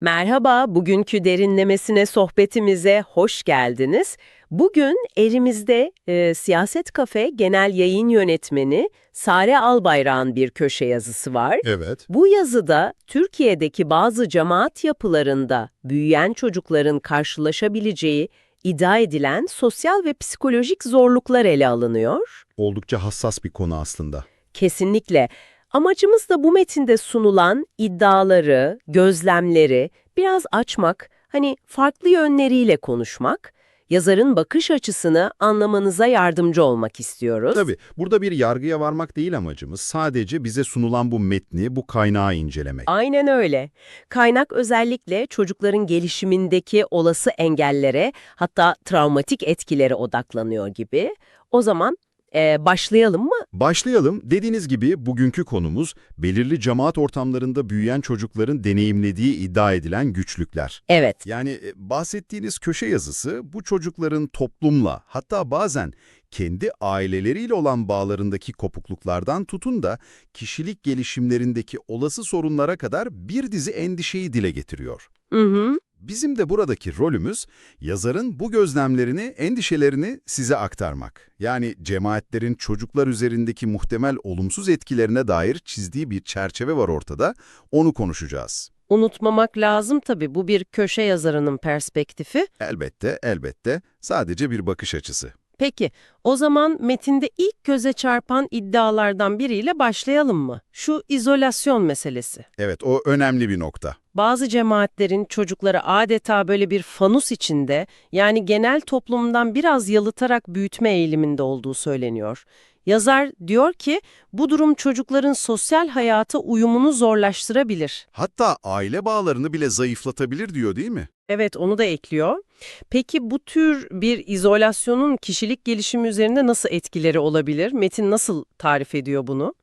Merhaba, bugünkü derinlemesine sohbetimize hoş geldiniz. Bugün elimizde e, Siyaset Kafe Genel Yayın Yönetmeni Sare Albayrak'ın bir köşe yazısı var. Evet. Bu yazıda Türkiye'deki bazı cemaat yapılarında büyüyen çocukların karşılaşabileceği iddia edilen sosyal ve psikolojik zorluklar ele alınıyor. Oldukça hassas bir konu aslında. Kesinlikle. Amacımız da bu metinde sunulan iddiaları, gözlemleri biraz açmak, hani farklı yönleriyle konuşmak, yazarın bakış açısını anlamanıza yardımcı olmak istiyoruz. Tabii burada bir yargıya varmak değil amacımız. Sadece bize sunulan bu metni, bu kaynağı incelemek. Aynen öyle. Kaynak özellikle çocukların gelişimindeki olası engellere hatta travmatik etkilere odaklanıyor gibi. O zaman eee, başlayalım mı? Başlayalım. Dediğiniz gibi bugünkü konumuz belirli cemaat ortamlarında büyüyen çocukların deneyimlediği iddia edilen güçlükler. Evet. Yani e, bahsettiğiniz köşe yazısı bu çocukların toplumla hatta bazen kendi aileleriyle olan bağlarındaki kopukluklardan tutun da kişilik gelişimlerindeki olası sorunlara kadar bir dizi endişeyi dile getiriyor. Hı hı. Bizim de buradaki rolümüz yazarın bu gözlemlerini, endişelerini size aktarmak. Yani cemaatlerin çocuklar üzerindeki muhtemel olumsuz etkilerine dair çizdiği bir çerçeve var ortada, onu konuşacağız. Unutmamak lazım tabii bu bir köşe yazarının perspektifi. Elbette, elbette sadece bir bakış açısı. Peki, o zaman metinde ilk göze çarpan iddialardan biriyle başlayalım mı? Şu izolasyon meselesi. Evet, o önemli bir nokta. Bazı cemaatlerin çocukları adeta böyle bir fanus içinde, yani genel toplumdan biraz yalıtarak büyütme eğiliminde olduğu söyleniyor. Yazar diyor ki, bu durum çocukların sosyal hayata uyumunu zorlaştırabilir. Hatta aile bağlarını bile zayıflatabilir diyor değil mi? Evet, onu da ekliyor. Peki bu tür bir izolasyonun kişilik gelişimi üzerinde nasıl etkileri olabilir? Metin nasıl tarif ediyor bunu?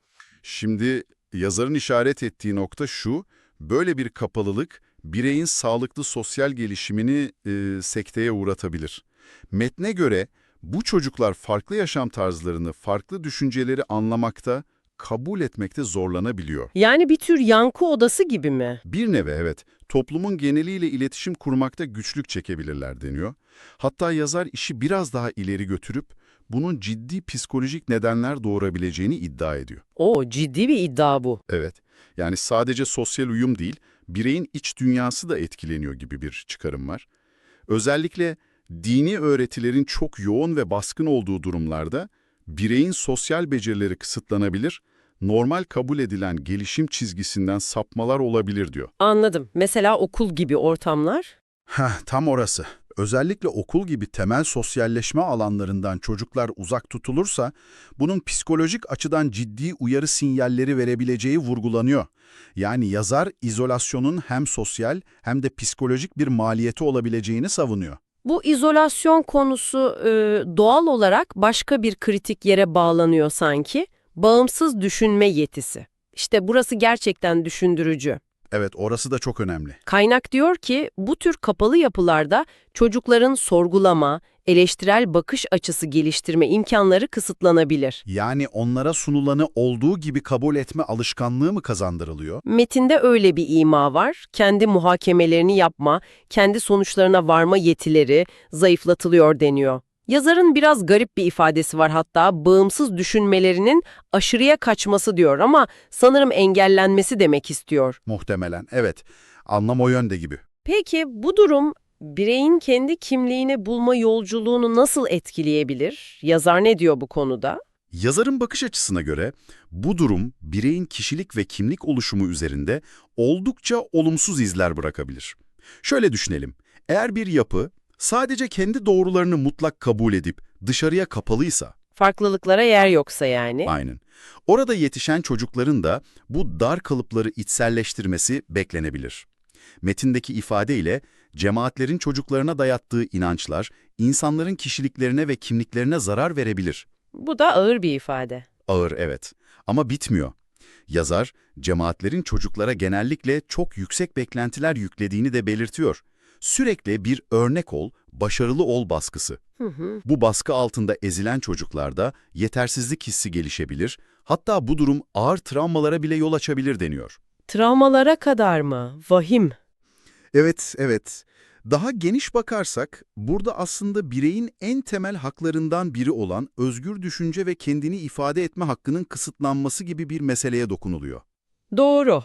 Şimdi yazarın işaret ettiği nokta şu, böyle bir kapalılık bireyin sağlıklı sosyal gelişimini e, sekteye uğratabilir. Metne göre bu çocuklar farklı yaşam tarzlarını, farklı düşünceleri anlamakta, kabul etmekte zorlanabiliyor. Yani bir tür yankı odası gibi mi? Bir neve evet, toplumun geneliyle iletişim kurmakta güçlük çekebilirler deniyor. Hatta yazar işi biraz daha ileri götürüp bunun ciddi psikolojik nedenler doğurabileceğini iddia ediyor. O ciddi bir iddia bu. Evet, yani sadece sosyal uyum değil, bireyin iç dünyası da etkileniyor gibi bir çıkarım var. Özellikle dini öğretilerin çok yoğun ve baskın olduğu durumlarda bireyin sosyal becerileri kısıtlanabilir, normal kabul edilen gelişim çizgisinden sapmalar olabilir diyor. Anladım. Mesela okul gibi ortamlar. Heh, tam orası. Özellikle okul gibi temel sosyalleşme alanlarından çocuklar uzak tutulursa, bunun psikolojik açıdan ciddi uyarı sinyalleri verebileceği vurgulanıyor. Yani yazar izolasyonun hem sosyal hem de psikolojik bir maliyeti olabileceğini savunuyor. Bu izolasyon konusu e, doğal olarak başka bir kritik yere bağlanıyor sanki. Bağımsız düşünme yetisi. İşte burası gerçekten düşündürücü. Evet, orası da çok önemli. Kaynak diyor ki bu tür kapalı yapılarda çocukların sorgulama, eleştirel bakış açısı geliştirme imkanları kısıtlanabilir. Yani onlara sunulanı olduğu gibi kabul etme alışkanlığı mı kazandırılıyor? Metinde öyle bir ima var. Kendi muhakemelerini yapma, kendi sonuçlarına varma yetileri zayıflatılıyor deniyor. Yazarın biraz garip bir ifadesi var hatta bağımsız düşünmelerinin aşırıya kaçması diyor ama sanırım engellenmesi demek istiyor. Muhtemelen, evet. Anlam o yönde gibi. Peki bu durum bireyin kendi kimliğini bulma yolculuğunu nasıl etkileyebilir? Yazar ne diyor bu konuda? Yazarın bakış açısına göre bu durum bireyin kişilik ve kimlik oluşumu üzerinde oldukça olumsuz izler bırakabilir. Şöyle düşünelim, eğer bir yapı sadece kendi doğrularını mutlak kabul edip dışarıya kapalıysa, Farklılıklara yer yoksa yani. aynen, orada yetişen çocukların da bu dar kalıpları içselleştirmesi beklenebilir. Metindeki ifadeyle cemaatlerin çocuklarına dayattığı inançlar, insanların kişiliklerine ve kimliklerine zarar verebilir. Bu da ağır bir ifade. Ağır evet ama bitmiyor. Yazar, cemaatlerin çocuklara genellikle çok yüksek beklentiler yüklediğini de belirtiyor. Sürekli bir örnek ol, başarılı ol baskısı. Hı hı. Bu baskı altında ezilen çocuklarda yetersizlik hissi gelişebilir, hatta bu durum ağır travmalara bile yol açabilir deniyor. Travmalara kadar mı? Vahim. Evet, evet. Daha geniş bakarsak, burada aslında bireyin en temel haklarından biri olan özgür düşünce ve kendini ifade etme hakkının kısıtlanması gibi bir meseleye dokunuluyor. Doğru.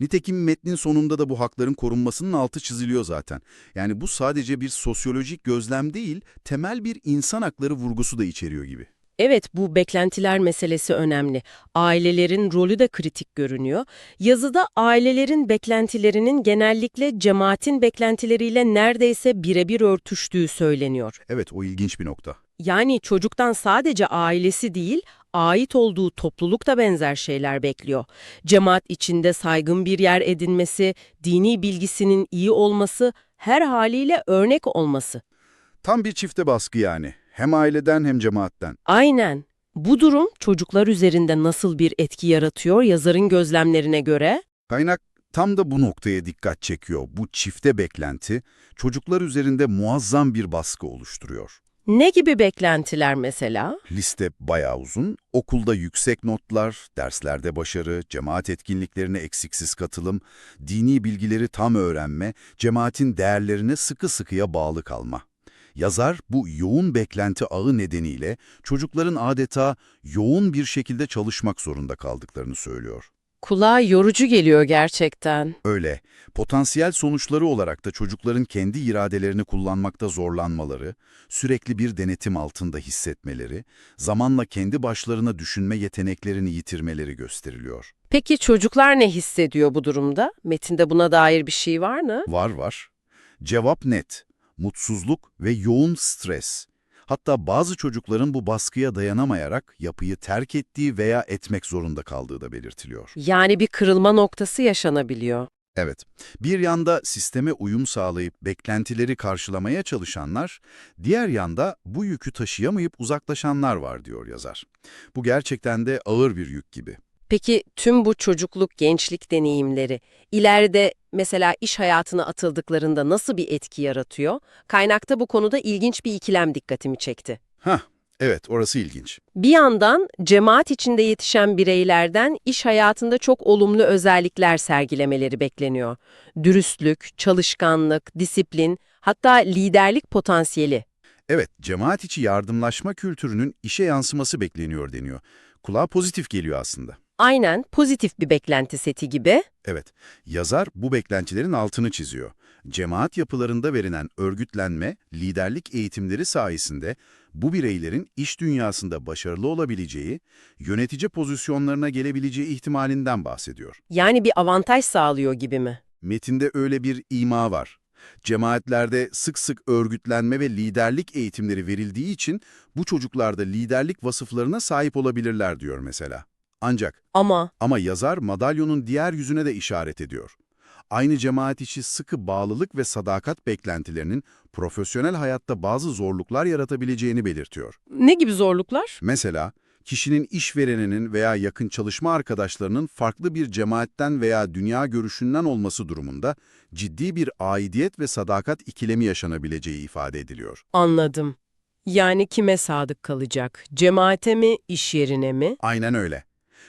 Nitekim metnin sonunda da bu hakların korunmasının altı çiziliyor zaten. Yani bu sadece bir sosyolojik gözlem değil, temel bir insan hakları vurgusu da içeriyor gibi. Evet, bu beklentiler meselesi önemli. Ailelerin rolü de kritik görünüyor. Yazıda ailelerin beklentilerinin genellikle cemaatin beklentileriyle neredeyse birebir örtüştüğü söyleniyor. Evet, o ilginç bir nokta. Yani çocuktan sadece ailesi değil, ait olduğu topluluk da benzer şeyler bekliyor. Cemaat içinde saygın bir yer edinmesi, dini bilgisinin iyi olması, her haliyle örnek olması. Tam bir çifte baskı yani. Hem aileden hem cemaatten. Aynen. Bu durum çocuklar üzerinde nasıl bir etki yaratıyor yazarın gözlemlerine göre? Kaynak tam da bu noktaya dikkat çekiyor. Bu çifte beklenti çocuklar üzerinde muazzam bir baskı oluşturuyor. Ne gibi beklentiler mesela? Liste bayağı uzun. Okulda yüksek notlar, derslerde başarı, cemaat etkinliklerine eksiksiz katılım, dini bilgileri tam öğrenme, cemaatin değerlerine sıkı sıkıya bağlı kalma. Yazar bu yoğun beklenti ağı nedeniyle çocukların adeta yoğun bir şekilde çalışmak zorunda kaldıklarını söylüyor. Kulağa yorucu geliyor gerçekten. Öyle, potansiyel sonuçları olarak da çocukların kendi iradelerini kullanmakta zorlanmaları, sürekli bir denetim altında hissetmeleri, zamanla kendi başlarına düşünme yeteneklerini yitirmeleri gösteriliyor. Peki çocuklar ne hissediyor bu durumda? Metinde buna dair bir şey var mı? Var var. Cevap net. Mutsuzluk ve yoğun stres. Hatta bazı çocukların bu baskıya dayanamayarak yapıyı terk ettiği veya etmek zorunda kaldığı da belirtiliyor. Yani bir kırılma noktası yaşanabiliyor. Evet, bir yanda sisteme uyum sağlayıp beklentileri karşılamaya çalışanlar, diğer yanda bu yükü taşıyamayıp uzaklaşanlar var diyor yazar. Bu gerçekten de ağır bir yük gibi. Peki tüm bu çocukluk, gençlik deneyimleri ileride mesela iş hayatına atıldıklarında nasıl bir etki yaratıyor? Kaynakta bu konuda ilginç bir ikilem dikkatimi çekti. Hah, evet orası ilginç. Bir yandan cemaat içinde yetişen bireylerden iş hayatında çok olumlu özellikler sergilemeleri bekleniyor. Dürüstlük, çalışkanlık, disiplin, hatta liderlik potansiyeli. Evet, cemaat içi yardımlaşma kültürünün işe yansıması bekleniyor deniyor. Kulağa pozitif geliyor aslında. Aynen pozitif bir beklenti seti gibi. Evet, yazar bu beklentilerin altını çiziyor. Cemaat yapılarında verilen örgütlenme, liderlik eğitimleri sayesinde bu bireylerin iş dünyasında başarılı olabileceği, yönetici pozisyonlarına gelebileceği ihtimalinden bahsediyor. Yani bir avantaj sağlıyor gibi mi? Metinde öyle bir ima var. Cemaatlerde sık sık örgütlenme ve liderlik eğitimleri verildiği için bu çocuklarda liderlik vasıflarına sahip olabilirler diyor mesela. Ancak Ama ama yazar madalyonun diğer yüzüne de işaret ediyor. Aynı cemaat içi sıkı bağlılık ve sadakat beklentilerinin profesyonel hayatta bazı zorluklar yaratabileceğini belirtiyor. ne gibi zorluklar? Mesela, kişinin işvereninin veya yakın çalışma arkadaşlarının farklı bir cemaatten veya dünya görüşünden olması durumunda ciddi bir aidiyet ve sadakat ikilemi yaşanabileceği ifade ediliyor. Anladım. Yani kime sadık kalacak? Cemaate mi, iş yerine mi? Aynen öyle.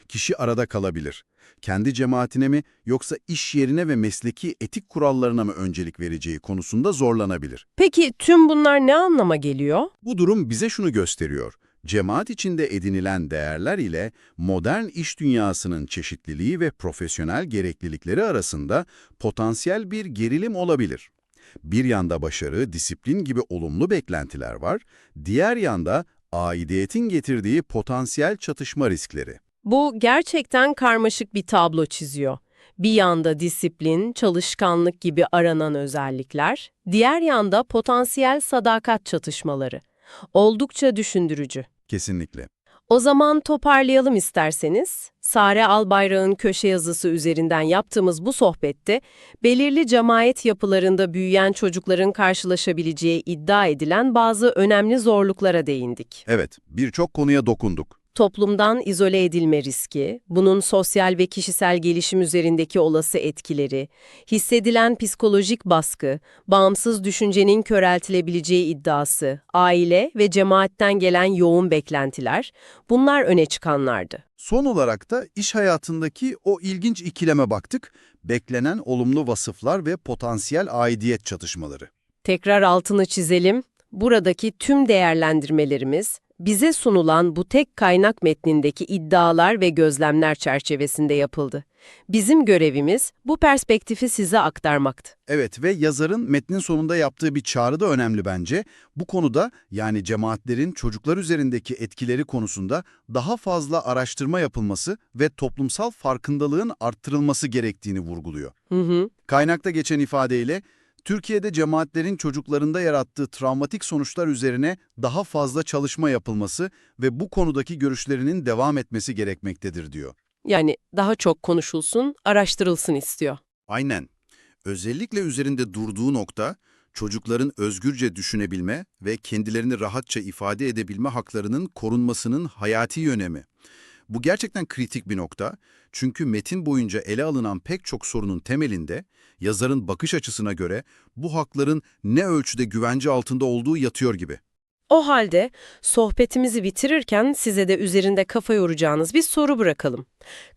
Kişi arada kalabilir. Kendi cemaatine mi yoksa iş yerine ve mesleki etik kurallarına mı öncelik vereceği konusunda zorlanabilir. Peki tüm bunlar ne anlama geliyor? Bu durum bize şunu gösteriyor. Cemaat içinde edinilen değerler ile modern iş dünyasının çeşitliliği ve profesyonel gereklilikleri arasında potansiyel bir gerilim olabilir. Bir yanda başarı, disiplin gibi olumlu beklentiler var, diğer yanda aidiyetin getirdiği potansiyel çatışma riskleri. Bu gerçekten karmaşık bir tablo çiziyor. Bir yanda disiplin, çalışkanlık gibi aranan özellikler, diğer yanda potansiyel sadakat çatışmaları. Oldukça düşündürücü. Kesinlikle. O zaman toparlayalım isterseniz. Sare Albayrak'ın köşe yazısı üzerinden yaptığımız bu sohbette belirli cemaat yapılarında büyüyen çocukların karşılaşabileceği iddia edilen bazı önemli zorluklara değindik. Evet, birçok konuya dokunduk. Toplumdan izole edilme riski, bunun sosyal ve kişisel gelişim üzerindeki olası etkileri, hissedilen psikolojik baskı, bağımsız düşüncenin köreltilebileceği iddiası, aile ve cemaatten gelen yoğun beklentiler, bunlar öne çıkanlardı. Son olarak da iş hayatındaki o ilginç ikileme baktık. Beklenen olumlu vasıflar ve potansiyel aidiyet çatışmaları. Tekrar altını çizelim. Buradaki tüm değerlendirmelerimiz bize sunulan bu tek kaynak metnindeki iddialar ve gözlemler çerçevesinde yapıldı. Bizim görevimiz bu perspektifi size aktarmaktı. Evet ve yazarın metnin sonunda yaptığı bir çağrı da önemli bence. Bu konuda yani cemaatlerin çocuklar üzerindeki etkileri konusunda daha fazla araştırma yapılması ve toplumsal farkındalığın arttırılması gerektiğini vurguluyor. Hı hı. Kaynakta geçen ifadeyle Türkiye'de cemaatlerin çocuklarında yarattığı travmatik sonuçlar üzerine daha fazla çalışma yapılması ve bu konudaki görüşlerinin devam etmesi gerekmektedir diyor. Yani daha çok konuşulsun, araştırılsın istiyor. Aynen. Özellikle üzerinde durduğu nokta çocukların özgürce düşünebilme ve kendilerini rahatça ifade edebilme haklarının korunmasının hayati önemi. Bu gerçekten kritik bir nokta çünkü metin boyunca ele alınan pek çok sorunun temelinde yazarın bakış açısına göre bu hakların ne ölçüde güvence altında olduğu yatıyor gibi. O halde sohbetimizi bitirirken size de üzerinde kafa yoracağınız bir soru bırakalım.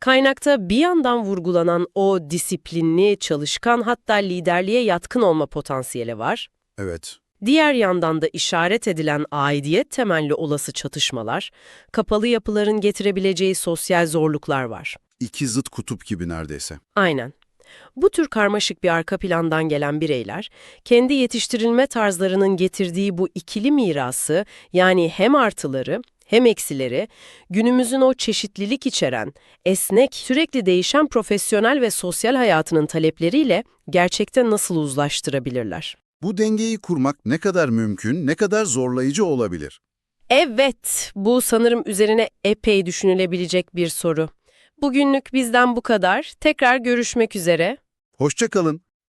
Kaynakta bir yandan vurgulanan o disiplinli, çalışkan hatta liderliğe yatkın olma potansiyeli var. Evet. Diğer yandan da işaret edilen aidiyet temelli olası çatışmalar, kapalı yapıların getirebileceği sosyal zorluklar var. İki zıt kutup gibi neredeyse. Aynen. Bu tür karmaşık bir arka plandan gelen bireyler, kendi yetiştirilme tarzlarının getirdiği bu ikili mirası, yani hem artıları hem eksileri, günümüzün o çeşitlilik içeren, esnek, sürekli değişen profesyonel ve sosyal hayatının talepleriyle gerçekten nasıl uzlaştırabilirler? Bu dengeyi kurmak ne kadar mümkün, ne kadar zorlayıcı olabilir? Evet, bu sanırım üzerine epey düşünülebilecek bir soru. Bugünlük bizden bu kadar. Tekrar görüşmek üzere. Hoşça kalın.